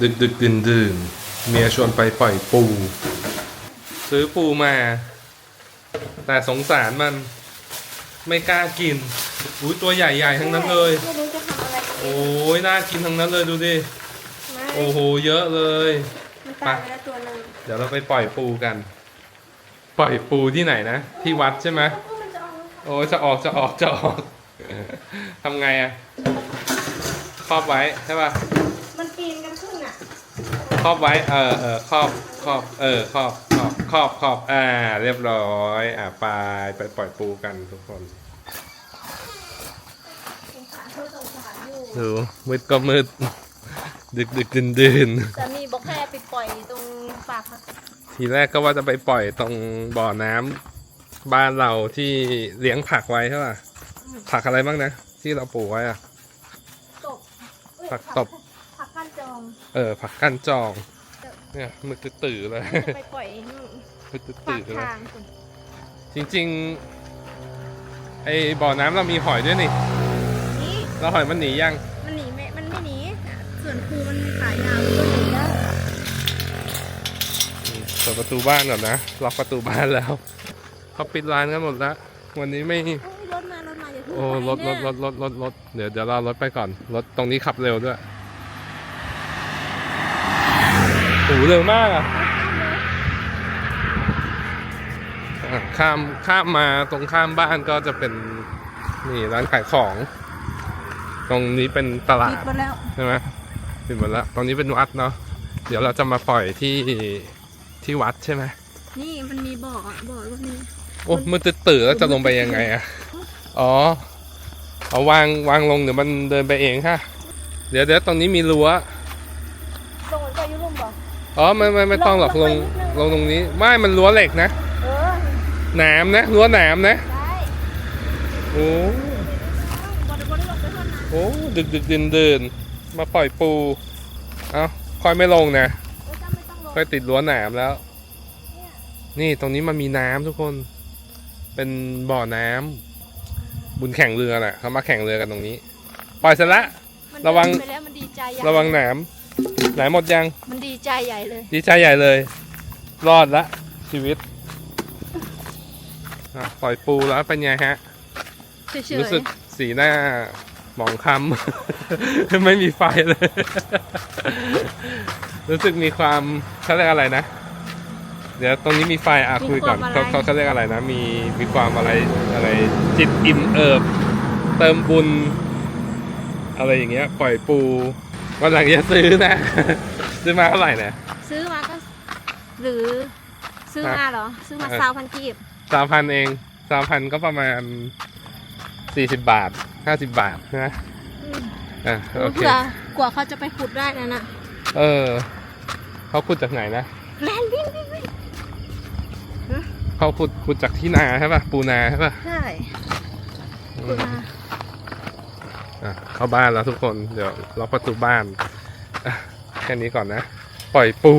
ดึกดึกดื่นดื่นเมียชวนไปปล่อยปู ซื้อปูมา แต่สงสารมันไม่กล้ากินอุ้ยตัวใหญ่ๆทั้งนั้นเลย ไม่รู้จะทำอะไรโอ้ยน่ากินทั้งนั้นเลยดูดิไม่โอ้โหเยอะเลยมันตายไปแล้วตัวหนึ่งเดี๋ยวเราไปปล่อยปูกัน ปล่อยปูที่ไหนนะ ที่วัดใช่ไหมก็มันจะเอาโอ้ยจะออกจะออกจะออก ทำไงอะครอบไว้ใช่ป่ะ มันปีนกันขึ้นอะ ครอบไว้ เออเออครอบครอบ เออครอบครอบครอบครอบอ่า เรียบร้อย อ่าไปไปปล่อยปูกันทุกคนสงสารเธอสงสารอยู่ดูมืดก็มืด ดึกดึกดื่นดื่นแต่มีบอกแค่ไปปล่อยตรงปากอะทีแรกก็ว่าจะไปปล่อยตรงบ่อน้ำบ้านเราที่เลี้ยงผักไว้ใช่ป่ะผักอะไรบ้างนะ ที่เราปลูกไว้อะตบเอ้ยผักตบผักกั้นจ องเออผักกั้นจอง เนี่ยมืดตื่อๆเลยจะไปปล่อยนู่นมืดปาตื่กอๆเลยทางคุณจริงๆไอ้บ่อน้ำเรามีหอยด้วยนี่นี่แล้วหอยมันหนียัง มันหนีไม่มันไม่หนีส่วนครูมันขายาวมันก็หนีแล้วอืมเปิดประตูบ้านก่อนนะล็อกประตูบ้านแล้วเขาปิดร้านกันหมดแล้ววันนี้ไม่โอ้ยรถมารถมาอย่าเพิ่งโอ้ไปรถรถรถรถรถรถเดี๋ยวเดี๋ยวเรารถไปก่อนรถตรงนี้ขับเร็วด้วยโอ้โหเร็วมากอะอะข้ามข้ามมาตรงข้ามบ้านก็จะเป็นนี่ร้านขายของ ตรงนี้เป็นตลาปิดดหมดแล้วใช่ไหมปิดหมดแล้วตรงนี้เป็นวัดเนาะเดี๋ยวเราจะมาปล่อยที่ที่วัดใช่ไหมนี่มันมีบ่ออะบ่อรถนี้โอ้มือตื่นๆแล้วจะลงไปยังไงอะอ๋อเอาวางวางลงเดี๋ยวมันเดินไปเองค่ะ เดี๋ยวเดี๋ยวตรงนี้มีรั้วลงเหมือนกับยุโรปบ่ อ๋อไม่ไม่ไม่ต้องหรอกลงลงตรงนี้ ไม่มันรั้วเหล็กนะเออหนามนะรั้วหนามนะได้โอ้บ่ได้บ่ได้ลงไปเท่านั้นโอ้ดึกดึกดินเดินมาปล่อยปูเอาค่อยไม่ลงนะเออจ้าไม่ต้องลงค่อยติดรั้วหนามแล้วนี่ตรงนี้มันมีน้ำทุกคน เป็นบ่อน้ำบุญแข่งเรือน่ะเขามาแข่งเรือกันตรงนี้ ปล่อยเสร็จละ มันระวัง เดินไปแล้วมันดีใจใหญ่ระวังหนาม หนามหมดยัง มันดีใจใหญ่เลย ดีใจใหญ่เลย รอดละชีวิตอะปล่อยปูแล้วเป็นไงฮะ เฉยๆรู้สึกสีหน้าหมองคล้ำ ไม่มีไฟเลย รู้สึกมีความเขาเรียกอะไรนะ เดี๋ยวตรงนี้มีไฟอะคุยก่อนเขาเขาเขาเรียกอะไรนะ มีมีความอะไรอะไรจิตอิ่มเอิบ เติมบุญ อะไรอย่างเงี้ย ปล่อยปู วันหลังจะซื้อนะ ซื้อมาเท่าไหร่เนี่ยซื้อมาก็ หรือซื้อมาเหรอ ซื้อมาเออซาวพันกีบสามพันเองสามพันก็ประมาณสี่สิบบาทห้าสิบบาทนะอืมอะโอเคเผื่อกว่าเขาจะไปขุดได้นะน่ะ เออ เขาขุดจากไหนนะแลนวิ่งวิ่งวิ่งเขาขุดขุดจากที่นาใช่ป่ะ ปูนาใช่ป่ะ ใช่อืขุดมมาอะ เข้าบ้านแล้วทุกคน เดี๋ยวล็อกประตูบ้าน แค่นี้ก่อนนะ ปล่อยปู